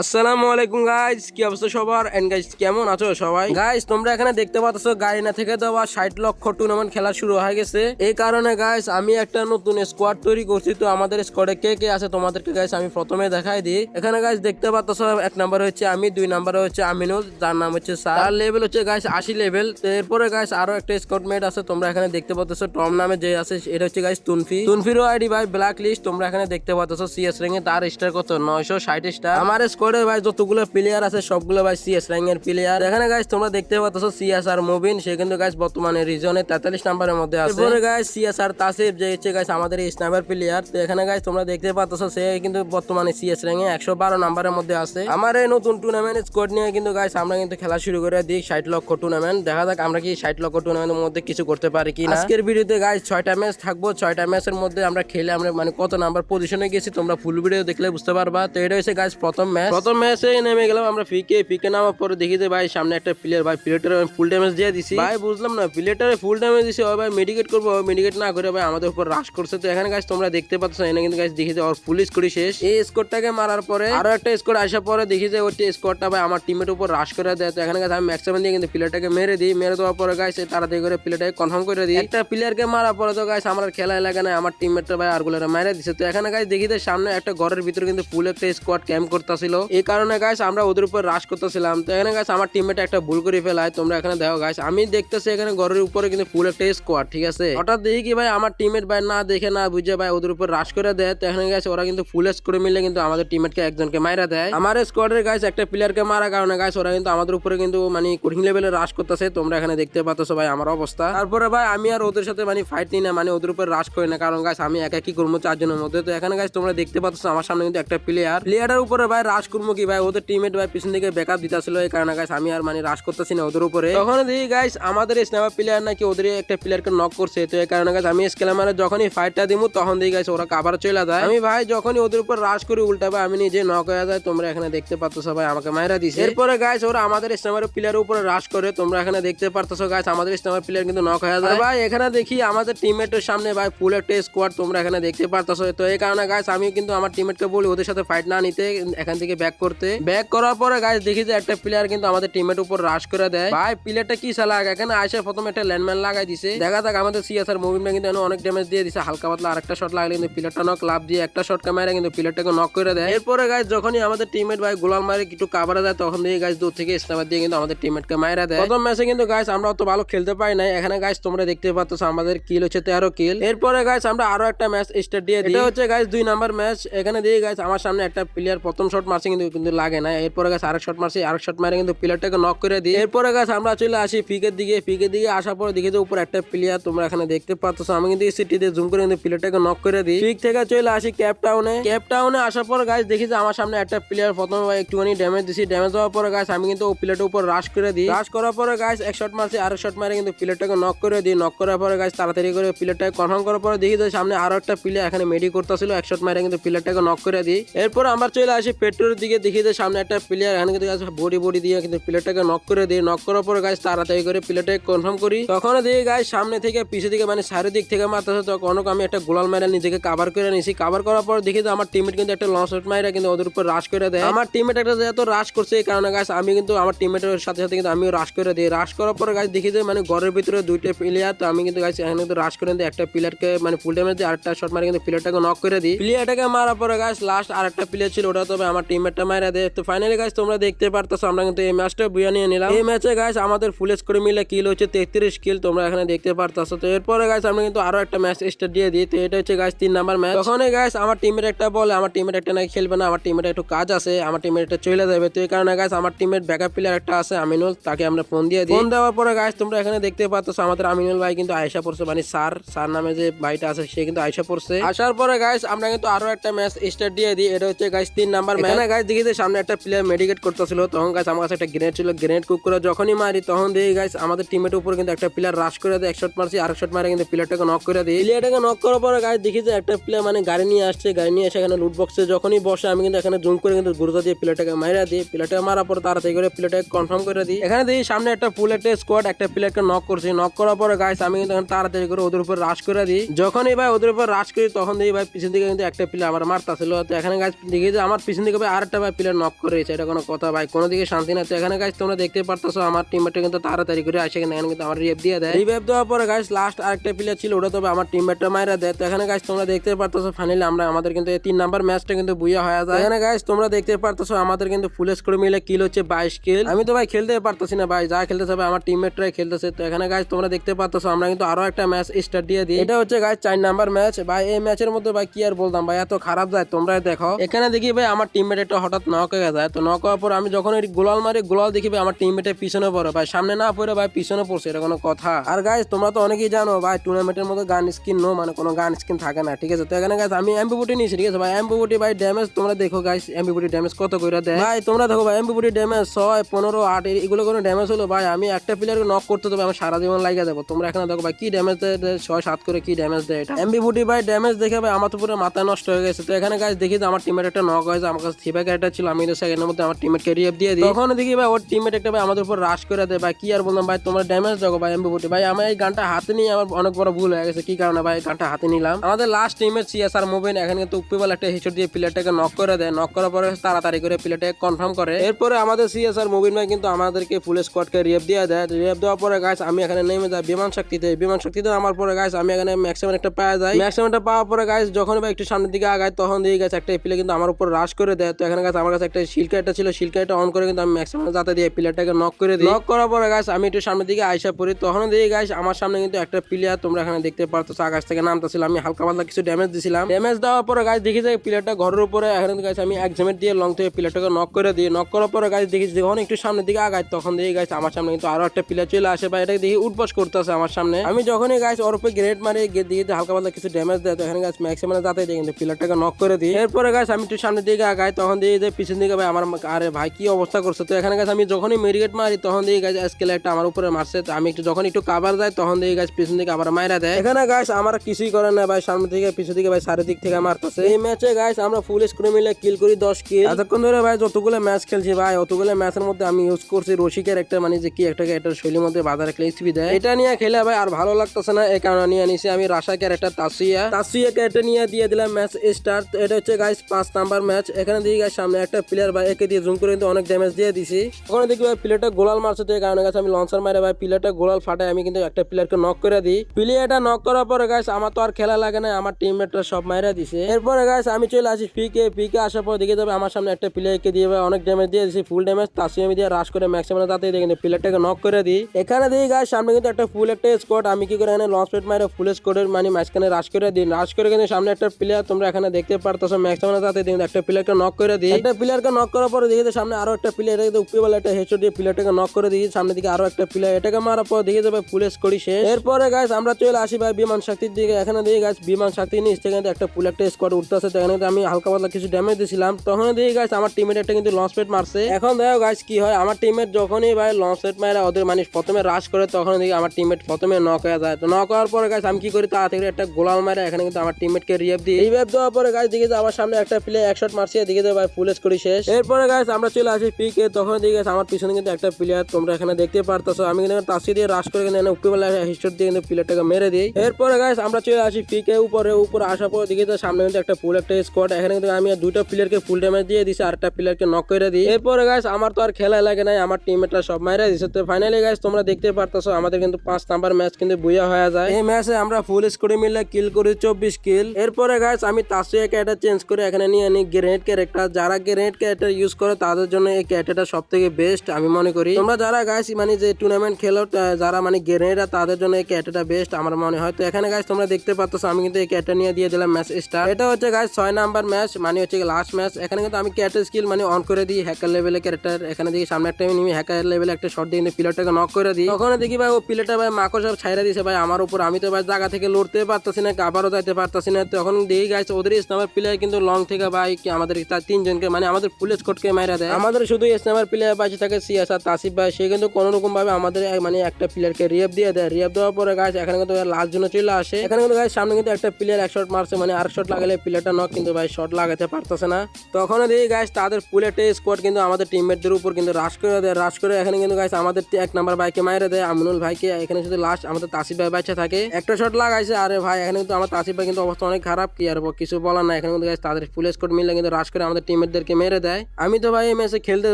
আসসালামু আলাইকুম গাইজ কি অবস্থা সবার? এন্ড গাইজ কেমন আছো সবাই? গাইজ তোমরা এখানে দেখতে পাচ্ছ গাড়ি না থেকে দেওয়া ষাট লক্ষ টুর্নামেন্ট খেলা শুরু হয়ে গেছে। এই কারণে গাইজ আমি একটা নতুন স্কোয়াড তৈরি করছি। তো আমাদের স্কোয়াডে কে কে আছে তোমাদেরকে গাইজ আমি প্রথমে দেখাই দিই। এখানে গাইজ দেখতে পাচ্ছ, এক নাম্বার হচ্ছে আমি, দুই নাম্বারে হচ্ছে আমিনুল, যার নাম হচ্ছে তার লেভেল হচ্ছে গাইজ আশি লেভেল এরপরে গাইজ আরও একটা স্কোয়াড মেট আছে, তোমরা এখানে দেখতে পাচ্ছ টম নামে যে আছে, এটা হচ্ছে গাইজ তুনফি। তুনফিরও আইডি ভাই ব্ল্যাক লিস্ট তোমরা এখানে দেখতে পাচ্ছ সিএস রেঙ্গে তার স্টার কত? নয়শো ষাট স্টার আমার স্কোয়াডে ভাই যতগুলো প্লেয়ার আছে সবগুলো ভাই সিএস র্যাঙ্ক এর প্লেয়ার এখানে গাইজ তোমরা দেখতে পাচ্ছ সিএস আর মুবিন সে কিন্তু গাইজ বর্তমানে রিজনে তেতাল্লিশ নাম্বারের মধ্যে আছে। এরপরে গাইজ সিএস আর তাসিফ যে হচ্ছে গাইজ আমাদের এই স্নাইপার প্লেয়ার তো এখানে গাইজ তোমরা দেখতে পাচ্ছ সে কিন্তু বর্তমানে সিএস র্যাঙ্কে একশো বারো নাম্বারের মধ্যে আছে। আমার এই নতুন টুর্নামেন্ট স্কোয়াড নিয়ে কিন্তু গাইজ আমরা কিন্তু খেলা শুরু করে দিই ষাট লক্ষ টুর্নামেন্ট দেখা যাক আমরা কি ষাট লক্ষ টুর্নামেন্টের মধ্যে কিছু করতে পারি কি আজকের ভিডিওতে গাইজ ছয়টা ম্যাচ থাকব। ছয়টা ম্যাচের মধ্যে আমরা খেলে আমরা মানে কত নাম্বার পজিশনে গেছি তোমরা ফুল ভিডিও দেখলে বুঝতে পারবা। তো এটা হচ্ছে গাইজ প্রথম ম্যাচ প্রথম ম্যাচে নেমে গেলাম আমরা ফিকে ফিকে নামার পরে দেখি যে ভাই সামনে একটা প্লেয়ার ভাই প্লেয়ারটার ফুল ড্যামেজ দিয়ে দিছি। ভাই বুঝলাম না প্লেয়ারটারে ফুল ড্যামেজ দিছে ও ভাই মেডিকেট করব মেডিকেট না করে ভাই আমাদের উপর রাশ করছে। তো এখানে গাছ তোমরা দেখতে পাচ্ছ এখানে কিন্তু গাছ দেখি যে ওর ফুল স্কোরই শেষ। এই স্কোরটাকে মারার পরে আরও একটা স্কোর আসার পরে দেখি যে ওই স্কোরটা ভাই আমার টিমের উপর রাশ করে দেয়। তো এখানে গাছ আমি ম্যাক্সিমাম দিয়ে কিন্তু প্লেয়ারটাকে মেরে দিই মেরে দেওয়ার পরে গাছ তাড়াতাড়ি করে প্লেয়ারটাকে কনফার্ম করে দিই। একটা প্লেয়ারকে মারার পরে তো গাছ আমার খেলা এলাকা না আমার টিমমেটটা ভাই আরগুলারে মেরে দিছে। তো এখানে গাছ দেখি যে সামনে একটা ঘরের ভিতরে কিন্তু ফুল একটা স্কোয়াড ক্যাম্প করতেছিল। এই কারণে গাছ আমরা ওদের উপর রাশ করতেছিলাম। তো এখানে গাছ আমার টিমমেট একটা ভুল করে ফেলায়। তোমরা এখানে দেখো গাছ আমি দেখতেছি এখানে ঘরের উপরে কিন্তু ফুল একটা স্কোয়াড ঠিক আছে? হঠাৎ দেখি কি ভাই আমার টিমমেট ভাই না দেখে না বুঝে ভাই ওদের উপর রাশ করে দেয়। তো এখানে গাছ ওরা কিন্তু ফুল করে মিলে কিন্তু আমাদের টিমমেটকে একজনকে মাইরা দেয়। আমার স্কোয়াডের গাছ একটা প্লেয়ারকে মারা কারণে গাছ ওরা কিন্তু আমাদের উপরে কিন্তু মানে কঠিন লেভেলে রাশ করতেছে। তোমরা এখানে দেখতে পাচ্ছ ভাই আমার অবস্থা। তারপরে ভাই আমি আর ওদের সাথে মানে ফাইট নিই না মানে ওদের উপর রাশ করি না। কারণ গাছ আমি একা কি করব চারজনের মধ্যে? তো এখানে গাছ তোমরা দেখতে পাচ্ছ আমার সামনে কিন্তু একটা প্লেয়ার প্লেয়ারের উপরে ভাই রাশ করব কি ভাই? ওদের টিমমেট ভাই, পিছন দিকে ব্যাকআপ দিতেছিল এই কারণে গাছ আমি আর মানে রাশ করতেছি না ওদের উপরে। তখন দেখি গাইস আমাদের স্নাইপার প্লেয়ার নাকি ওদের একটা প্লেয়ারকে নক করছে। তো এই কারণে গাছ আমি স্কেলামারে যখনই ফাইটটা দিমু, তখন দেখি গাইস ওরা কাবার চলে যায়। আমি ভাই যখনই ওদের উপর রাশ করি, উল্টা ভাই আমি নিজে নক হয়ে যায় তোমরা এখানে দেখতে পাচ্ছ সবাই আমাকে মাইরা দিছে। এরপরে গাইস ওরা আমাদের স্নাইপার প্লেয়ারের উপরে রাশ করে, তোমরা এখানে দেখতে পারতেছো গাইস আমাদের স্নাইপার প্লেয়ার কিন্তু নক হয়ে যায়। ভাই এখানে দেখি আমাদের টিমমেটের সামনে ভাই ফুল একটা স্কোয়াড তোমরা এখানে দেখতে পারতেছো। তো এই কারণে গাইস আমি কিন্তু আমার টিমমেটকে বলি, ওদের সাথে ফাইট না নিতে, এখান থেকে ব্যাক করতে। ব্যাক করার পরে গাইস দেখি যে একটা প্লেয়ার কিন্তু আমাদের টিমের উপর রাশ করে দেয়। ভাই প্লেয়ারটা কি চালাক এখানে আইসে প্রথমে একটা ল্যান্ডম্যান লাগাই দিছে। দেখা যাক আমাদের সিএসআর মুভিংটা কিন্তু অনেক ড্যামেজ দিয়ে দিছে। হালকা পাতলা আরেকটা শট লাগলে কিন্তু প্লেয়ারটা নক লাভ দিয়ে একটা শট ক্যামেরা কিন্তু প্লেয়ারটাকে নক করে দেয়। এরপরে গাইস যখনই আমাদের টিমমেট ভাই গোলাল মারে একটু কাভারে দেয়, তখন দিয়ে গাইস দূর থেকে স্নাইপার দিয়ে কিন্তু আমাদের টিমমেটকে মাইরা দেয়। প্রথম ম্যাচে কিন্তু গাইস আমরা অত ভালো খেলতে পারি নাই। এখানে গাইস তোমরা দেখতে পাচ্ছ, আমাদের কিল হচ্ছে তেরো কিল এরপরে গাইস আমরা আরও একটা ম্যাচ স্টার্ট দিয়ে এটা হচ্ছে গাইস দুই নাম্বার ম্যাচ এখানে দিয়ে গাইস আমার সামনে একটা প্লেয়ার প্রথম শট মারছে। কিন্তু কিন্তু লাগে না। এরপরে গাইস আরেক শট মারছে, আরেক শট মারে কিন্তু প্লেয়ারটাকে নক করে দিই এরপরে গাছ আমরা চলে আসি পিকের দিকে। পিকের দিকে আসার পরে দেখি যে উপর একটা প্লেয়ার তোমরা এখানে দেখতে পাচ্ছ। আমি কিন্তু সিটিতে জুম করে কিন্তু প্লেয়ারটাকে নক করে দিই। পিক থেকে চলে আসি ক্যাপ টাউনে ক্যাপ টাউনে আসার পর গাছ দেখি যে আমার সামনে একটা প্লেয়ার প্রথমে একটুখানি ড্যামেজ দিছি। ড্যামেজ হওয়ার পরে গাছ আমি কিন্তু ও প্লেয়ারটার উপর রাশ করে দিই। রাশ করার পরে গাছ এক শট মারছি, আরেক শট মারে কিন্তু প্লেয়ারটাকে নক করে দিই। নক করার পরে গাছ তাড়াতাড়ি করে প্লেয়ারটাকে কনফার্ম করার পরে দেখি যে সামনে আরও একটা প্লেয়ার এখানে মেডি করতেছিল। এক শট মারে কিন্তু প্লেয়ারটাকে নক করে দিই। এরপর আমরা চলে আসি পেট্রোলের দিকে দেখি যে সামনে একটা প্লেয়ার এখানে কিন্তু বডি বডি দিয়ে কিন্তু প্লেয়ারটাকে নক করে দিই নক করার পর গাছ তাড়াতাড়ি করে প্লেয়ারটাকে কনফার্ম করি। তখন দেখি গাছ সামনে থেকে, পিছে দিকে মানে চারিদিক থেকে মারতেছে। তখন আমি একটা গোলাল মাইরা নিজেকে কাভার করে নিয়েছি কাভার করার পর দেখি যে আমার টিমমেট কিন্তু একটা লং শট মাইরা কিন্তু ওদের উপর রাশ করে দেয়। আমার টিমমেট একটা যেহেতু রাশ করছে এই কারণে গাছ আমি কিন্তু আমার টিমমেটের সাথে সাথে কিন্তু আমিও রাশ করে দিই। রাশ করার পর গাছ দেখি যে মানে ঘরের ভিতরে দুইটা প্লেয়ার তো আমি কিন্তু গাছ এখানে কিন্তু রাশ করে দিই। একটা প্লেয়ারকে মানে ফুল ড্যামেজ দিয়ে আরেকটা শট মারে কিন্তু প্লেয়ারটাকে নক করে দিই। প্লেয়ারটাকে মারার পরে গাছ লাস্ট আরেকটা প্লেয়ার ছিল, ওটা তবে আমার টিমমেটটা মারা দেয় তো ফাইনালি গাছ তোমরা দেখতে পারতেছো আমরা কিন্তু এই ম্যাচটা বুয়া নিয়ে নিলাম। এই ম্যাচে গাছ আমাদের ফুল করে মিলে কিল হচ্ছে তেত্রিশ কিল তোমরা এখানে দেখতে পারতেছো। তো এরপরে গাছ আমরা কিন্তু আরও একটা ম্যাচ স্টার্ট দিয়ে দিই। তো এটা হচ্ছে গাছ তিন নাম্বার ম্যাচ তখন গাছ আমার টিমের একটা বলে আমার টিমের একটা নাকি খেলবে না আমার টিমের একটু কাজ আছে আমার টিমের একটা চলে যাবে। তো এই কারণে গাছ আমার টিমের ব্যাকআপ প্লেয়ার একটা আছে আমিনুল তাকে আমরা ফোন দিয়ে দিই। ফোন দেওয়ার পরে গাছ তোমরা এখানে দেখতে পাচ্ছ আমাদের আমিনুল ভাই কিন্তু আয়সা পড়ছে মানে স্যার। স্যার নামে যে ভাইটা আছে সে কিন্তু আয়সা পড়ছে। আসার পরে গাছ আমরা কিন্তু আরও একটা ম্যাচ স্টার্ট দিয়ে দিই। এটা হচ্ছে গাছ তিন নাম্বার ম্যাচ গাছ দেখি সামনে একটা প্লেয়ার মেডিকেট করতেছিল। তখন গাছ আমার কাছে একটা গ্রেনেড ছিল। গ্রেনেড কুক করে যখনই মারি, তখন দেখি গাছ আমাদের টিমের উপর কিন্তু একটা প্লেয়ার রাশ করে দেয়। এক শট মারছি, আরেক শট মারে কিন্তু প্লেয়ারটাকে নক করে দিই প্লেয়ারটাকে নক করার পরে গাছ দেখি যে একটা প্লেয়ার মানে গাড়ি নিয়ে আসছে। গাড়ি নিয়ে এসে এখানে লুট বক্সে যখনই বসে, আমি কিন্তু এখানে জুম করে কিন্তু গুরুত্ব দিয়ে প্লেয়ারটাকে মারা দিই। প্লেয়ারটাকে মারার পর তাড়াতাড়ি করে প্লেয়ারটাকে কনফার্ম করে দিই। এখানে দেখি সামনে একটা একটা স্কোয়াড একটা প্লেয়ারকে নক করছি। নক করার পরে গাছ আমি কিন্তু তাড়াতাড়ি করে ওদের উপর রাশ করে দিই। যখনই ভাই ওদের উপর রাশ করি, তখন দেখি ভাই পিছন দিকে কিন্তু একটা প্লেয়ার আমার মারতাছিল। তো এখানে গাছ দেখি যে আমার পিছন দিকে ভাই আর আরেকটা ভাই প্লেয়ার নক করেছে এটা কোনো কথা ভাই। কোনো দিকে শান্তি না তো এখানে গাইস তোমরা দেখতে পারতেছো আমার টিমমেটটা কিন্তু তাড়াতাড়ি করে আসে এখানে কিন্তু আমার রিভ দিয়ে দেয়। রিভ দেওয়ার পরে গাইস লাস্ট আরেকটা প্লেয়ার ছিল ওটা তবে আমার টিমমেটটা মাইরা দেয়। তো এখানে গাইস তোমরা দেখতে পারতেছো ফাইনালি আমরা আমাদের কিন্তু এই তিন নাম্বার ম্যাচটা কিন্তু বুইয়া হয়ে যায়। এখানে গাইস তোমরা দেখতে পারতেছো আমাদের কিন্তু ফুল স্কোর মিলে কিল হচ্ছে বাইশ কিল আমি তো ভাই খেলতে পারতেছি না ভাই যা খেলতেছে ভাই আমার টিমমেটরাই খেলতেছে। তো এখানে গাইস তোমরা দেখতে পারতেছো আমরা কিন্তু আরও একটা ম্যাচ স্টার্ট দিয়ে দিই। এটা হচ্ছে গাইস চার নাম্বার ম্যাচ ভাই এই ম্যাচের মধ্যে ভাই কি আর বলতাম ভাই এত খারাপ যায় তোমরা দেখো। এখানে দেখি ভাই আমার টিমমেট একটা হঠাৎ নক হয়ে যায়। তো নক হওয়ার পর আমি যখন ওই গোলাল মারি গোলাল দেখি ভাই আমার টিমমেটের পিছনে পড়ে, ভাই সামনে না পড়ে ভাই পিছনে পড়ছে, এটা কোনো কথা। আর গাইস তোমরা তো অনেকেই জানো, ভাই টুর্নামেন্টের মধ্যে গান স্কিন নো মানে কোনো গান স্কিন থাকে না, ঠিক আছে? তো এখানে গাইস আমি এমবিবুটি নিয়েছি, ঠিক আছে? ভাই এমবিবুটি ভাই ড্যামেজ তোমরা দেখো গাইস এমবিবুটি ড্যামেজ কত করে দেয়। ভাই তোমরা দেখো, ভাই এমবিবুটি ড্যামেজ ছয়, পনেরো, আট এগুলো কোনো ড্যামেজ হলো? ভাই আমি একটা প্লেয়ারকে নক করতে তো ভাই আমার সারা জীবন লাগিয়ে দেবো। তোমরা এখানে দেখো, ভাই কি ড্যামেজ দেয় ছয়, সাত করে কি ড্যামেজ দেয় এটা। এমবিবুটি ভাই ড্যামেজ দেখে, ভাই আমার তো পুরো মাথা নষ্ট হয়ে গেছে। তো এখানে গাইস দেখি যে আমার টিমের একটা নক হয়েছে, আমার কাছে থিপা ক্যারেক্টার ছিল, আমি তো সেকেন্ডের মধ্যে আমার টিমের ক্যারিয়ার দিয়ে দিই। তখন দেখি ভাই, ওর টিমেট একটা ভাই আমাদের উপর রাশ করে দেয়। ভাই, কি আর বললাম ভাই, তোমার ড্যামেজ দেখো ভাই এমবিবুটি ভাই, আমার এই গানটা হাতে নিয়ে আমার অনেক বড় ভুল হয়ে গেছে, কি কারণে ভাই গানটা হাতে নিলাম? আমাদের লাস্ট টিমের সিএসআর মোবাইল এখানে কিন্তু উপেবাল একটা হিচট দিয়ে প্লেয়ারটাকে নক করে দেয়। নক করার পরে তাড়াতাড়ি করে প্লেয়ারটাকে কনফার্ম করে। এরপরে আমাদের সিএসআর মোবিন ভাই কিন্তু আমাদেরকে ফুল স্কোয়াডকে রেপ দিয়ে দেয়। রেপ দেওয়ার পরে গাছ আমি এখানে নেমে যাই বিমান শক্তিতে। বিমান শক্তিতে আমার পরে গাছ আমি এখানে ম্যাক্সিমাম একটা পাওয়া যায়। ম্যাক্সিমামটা পাওয়ার পরে গাছ যখন ভাই একটু সামনের দিকে আগায়, তখন দিয়ে গেছে একটা প্লে কিন্তু আমার উপর রাশ করে দেয়। তো এখানে গাছ আমার কাছে একটা শিলকাটা ছিল শিলকাটা অন করে কিন্তু আমি ম্যাক্সিমাম যাতে দিয়ে প্লেয়ারটাকে নক করে দিই। নক করার পরে গাছ আমি একটু সামনের দিকে আইসা পড়ি তখন দিয়ে গাছ আমার সামনে কিন্তু একটা প্লেয়ার তোমরা এখানে দেখতে পারতো আকাশ থেকে নামতেছিল, আমি হালকা পাতলা কিছু ড্যামেজ দিছিলাম। ড্যামেজ দেওয়ার পরে গাছ দেখি যে প্লেয়ারটা ঘরের উপরে, এখানে গাছ আমি এক ঝামেট দিয়ে লং থেকে প্লেয়ারটাকে নক করে দিই। নক করার পরে গাছ দেখি যখন একটু সামনের দিকে আগায় তখন দিয়ে গাছ আমার সামনে কিন্তু আরও একটা প্লেয়ার চলে আসে, বা এটাকে দেখি উঠবস করতেছে আমার সামনে। আমি যখনই গাছ ওর উপরে গ্রেড মারি দিয়ে হালকা পাতলা কিছু ড্যামেজ দেয়, তো এখানে গাছ ম্যাক্সিমাম যাতে দিয়ে কিন্তু প্লেয়ারটাকে নক করে দিই। এরপরে গাছ আমি একটু সামনের দিকে আগাই, তখন দিয়ে যে পিছন দিকে ভাই আমার আরে ভাই কি অবস্থা করছে? তো এখানে গাছ আমি যখনই মেরিগেট মারি তখন দিয়ে গাছ একটা আমার উপরে মারছে। তো আমি একটু যখন একটু কাবার যায় তখন দিয়ে গাছ পিছন দিকে আবার মাইরা দেয়। এখানে গাছ আমার কিছুই করে না ভাই সামনে থেকে পিছন দিকে ভাই চারিদিক থেকে মারতেছে। এই ম্যাচে গাছ আমরা ফুল স্ক্রিন মিলে কিল করি দশ কিল এতক্ষণ ধরে ভাই যতগুলো ম্যাচ খেলছি ভাই অতগুলো ম্যাচের মধ্যে আমি ইউজ করছি। রসিকের একটা মানে যে কি একটা একটা শৈলীর মধ্যে বাজারে স্পি দেয়। এটা নিয়ে খেলে ভাই আর ভালো লাগতেছে না এই কারণে নিয়ে নিছি আমি রাশা ক্যারেক্টার তাসিয়া। তাসিয়া ক্যারেক্টার নিয়ে দিয়ে দিলাম ম্যাচ স্টার্ট এটা হচ্ছে গাইস পাঁচ নাম্বার ম্যাচ এখানে দিয়ে গাছ সামনে একটা প্লেয়ার ভাই, একে দিয়ে জুম করে কিন্তু অনেক ড্যামেজ দিয়ে দিছি। ওখানে দেখি ভাই প্লেয়ারটা গোলাল মারছে তো কারণে গাছ আমি লঞ্চার মারে ভাই প্লেয়ারটা গোলাল ফাটাই আমি কিন্তু একটা প্লেয়ারকে নক করে দিই। প্লেয়ারটা নক করার পরে গাছ আমার তো আর খেলা লাগে না, আমার টিমমেটরা সব মাইরা দিছে। এরপরে গাছ আমি চলে আসি পিকে পিকে আসার পর দেখে যাবে আমার সামনে একটা প্লেয়ারকে দিয়ে অনেক ড্যামেজ দিয়ে দিছি ফুল ড্যামেজ তাসি আমি দিয়ে রাশ করে ম্যাক্সিমাম তাতে দিয়ে কিন্তু প্লেয়ারটাকে নক করে দিই। এখানে দিয়ে গাছ সামনে কিন্তু একটা ফুল একটা স্কোয়াড আমি কি করে এখানে লঞ্চ প্লেট মারে ফুল স্কোয়াডের মানে মাঝখানে রাশ করে দিই। রাশ করে কিন্তু সামনে একটা প্লেয়ার তোমরা এখানে দেখতে পারতেছো ম্যাক্সিমাম তাতে দিয়ে একটা প্লেয়ারকে নক করে দিই একটা প্লেয়ারকে নক করার পরে দেখি সামনে আরও একটা প্লেয়ার উপরে বেলা একটা হেডশট দিয়ে প্লেয়ারটাকে নক করে দিই সামনে দিকে আরও একটা প্লেয়ার এটাকে মারার পর দেখে যাবে ফুল করি শেষ। এরপরে গাছ আমরা চলে আসি ভাই বিমান শক্তির দিকে। এখানে দিয়ে গাছ বিমান শক্তি থেকে কিন্তু একটা ফুল একটা স্কোয়াড উঠতেছে তো এখানে আমি হালকা পাতলা কিছু ড্যামেজ দিয়েছিলাম তখন দিয়ে গাছ আমার টিমের একটা কিন্তু লঞ্চ প্লেট মারছে। এখন দেখো গাছ কি হয়? আমার টিমের যখনই ভাই লঞ্চ প্লেট মারা, ওদের মানে প্রথমে রাশ করে, তখন দিকে আমার টিমমেট প্রথমে নক হয়ে যায়। তো নক হওয়ার পরে গাছ আমি কি করি? তাড়াতাড়ি একটা গোলাল মারে, এখানে কিন্তু আমার টিমমেটকে রিয়েপ দিই। রিয়েপ দেওয়ার পরে গাছ দিকে যে আমার সামনে একটা প্লে এক মারছে। দিকে যে ভাই ফুল করি শেষ। এরপরে গাছ আমরা চলে আসি পিকে তখন দিকে গাছ আমার পিছনে কিন্তু একটা প্লেয়ার তোমরা এখানে দেখতে পারতেছো। আমি কিন্তু তাসি দিয়ে রাশ করে কিন্তু উপরে বেলা হিস্টোর দিয়ে কিন্তু প্লেয়ারটাকে মেরে দিই। এরপরে গাছ আমরা চলে আসি পিকে উপরে উপরে আসার পর দিকে যে সামনে কিন্তু একটা ফুল একটা স্কোয়াড এখানে কিন্তু আমি দুইটা প্লেয়ারকে ফুল ড্যামেজ দিয়ে দিছি আর একটা প্লেয়ারকে নক করে দিই। এরপরে গাছ আমার তো আর খেলা লাগে নাই, আমার টিমমেটরা সব মাইরা দিছে। তো ফাইনালি গাছ তোমরা দেখতে পারতেছো, আমাদের কিন্তু পাঁচ নাম্বার ম্যাচ কিন্তু বুয়া হয়ে যায়। এই ম্যাচে আমরা ফুল স্কোরে মিলে কিল করি, চব্বিশ কিল এরপরে গাছ আমি তাসিয়া ক্যারেক্টার চেঞ্জ করে এখানে নিয়ে আনি গ্রেনেড ক্যারেক্টার যারা গ্রেনেড ক্যারেক্টার ইউজ করে, তাদের জন্য এই ক্যারেক্টারটা সব থেকে বেস্ট আমি মনে করি। তোমরা যারা গাছ মানে যে টুর্নামেন্ট খেলো যারা মানে গ্রেনেডা তাদের জন্য এই ক্যারেক্টারটা বেস্ট আমার মনে হয়। তো এখানে গাছ তোমরা দেখতে পাচ্ছ আমি কিন্তু এই ক্যারেক্টার নিয়ে দিয়ে দিলাম ম্যাচ স্টার এটা হচ্ছে গাছ ছয় নাম্বার ম্যাচ মানে হচ্ছে লাস্ট ম্যাচ এখানে কিন্তু আমি ক্যারেক্টার স্কিল মানে অন করে দিই হ্যাকার লেভেলের ক্যারেক্টার এখানে দেখি সামনে একটা আমি হ্যাকার লেভেলে একটা শট দিয়ে প্লেয়ারটাকে নক করে দিই। তখন দেখি ভাই, ও প্লেয়ারটা ভাই মাকো সব ছাইরা দিছে ভাই, আমার উপর। আমি তো ভাই জায়গা থেকে লড়তে পারতাছি না কাবারও যাইতে পারতাছি না। তখন দেখি গাছ ওদের ইসলামের প্লেয়ার কিন্তু লং থেকে ভাই আমাদের তিনজনকে মানে আমাদের ফুল স্কোটকে মাইরা দেয়। আমাদের শুধু ইসলামের প্লেয়ার বাঁচে থাকে সিয়াস আর তাসিফ ভাই, সে কিন্তু কোনো রকম ভাবে আমাদের মানে একটা প্লেয়ারকে রিয়েপ দিয়ে দেয়। রিয়েপ দেওয়ার পরে গাছ এখানে কিন্তু লাস্ট জন্য চলে আসে। এখানে কিন্তু গাছ সামনে কিন্তু একটা প্লেয়ার এক শট মারছে মানে আর শট লাগালে প্লেয়ারটা নক কিন্তু ভাই শট লাগাতে পারতেছে না। তখন দেখি গাছ তাদের একটা স্কোয়াড কিন্তু আমাদের টিমমেটদের উপর কিন্তু রাশ করে দেয়। রাশ করে এখানে কিন্তু গাছ আমাদের এক নাম্বার বাইকে মাইরে দেয়, আমনুল ভাইকে। এখানে শুধু লাস্ট আমাদের তাসিফ ভাই বাচ্চা থাকে। একটা শট লাগাইছে, আরে ভাই, এখানে কিন্তু আমার তাসিফ ভাই কিন্তু অবস্থা অনেক খারাপ, কি আর কিছু বলার না এখানে কিন্তু guys, তাদের ফুল স্কোয়াড মিলে কিন্তু রাশ করে আমাদের টিমমেটদেরকে মেরে দেয়। আমি তো ভাই এই ম্যাচে খেলতে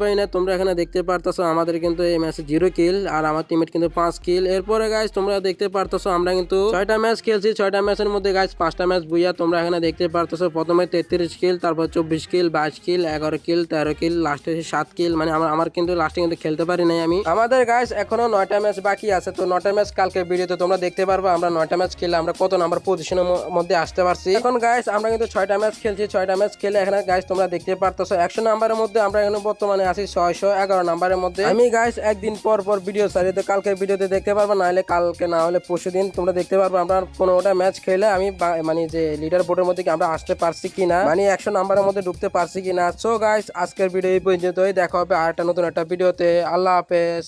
পারি না, তোমরা এখানে দেখতে পারতেছো আমাদের কিন্তু এই ম্যাচে জিরো কিল আর আমার টিমমেট কিন্তু পাঁচ কিল এরপরে গাইজ তোমরা দেখতে পারতেছো আমরা কিন্তু ছয়টা ম্যাচ খেলছি, ছয়টা ম্যাচের মধ্যে গাইজ পাঁচটা ম্যাচ বুইয়া তোমরা এখানে দেখতে পারতেছো। প্রথমে তেত্রিশ কিল তারপর চব্বিশ কিল বাইশ কিল এগারো কিল তেরো কিল লাস্টে সাত কিল মানে আমার আমার কিন্তু লাস্টে কিন্তু খেলতে পারি নাই আমি। আমাদের গাইজ এখনও নয়টা ম্যাচ বাকি আছে, তো নয়টা ম্যাচ কালকে ভিডিওতে তোমরা দেখতে পারবে আমরা নয়টা ম্যাচ খেলে আমরা কত নাম্বার পজিশনের মধ্যে আসতে পারছি। এখন গাইজ আমরা কিন্তু ছয়টা ম্যাচ খেলছি, ছয়টা ম্যাচ খেলে এখানে গাইজ তোমরা দেখতে পারতেছো, একশো নাম্বারের মধ্যে আমরা এখানে বর্তমানে আছি ছয়শো এগারো নাম্বারের মধ্যে। আমি গাইস একদিন পর পর ভিডিও সারি তো কালকের ভিডিওতে দেখতে পারব না হলে কালকে না হলে পরশু দিন তোমরা দেখতে পারব, আমরা পনেরোটা ম্যাচ খেলে আমি মানে যে লিডার বোর্ডের মধ্যে আমরা আসতে পারছি কি না মানে একশো নাম্বারের মধ্যে ঢুকতে পারছি কি না সো গাইস আজকের ভিডিও এই পর্যন্তই, দেখা হবে আর একটা নতুন একটা ভিডিওতে আল্লাহ হাফেজ।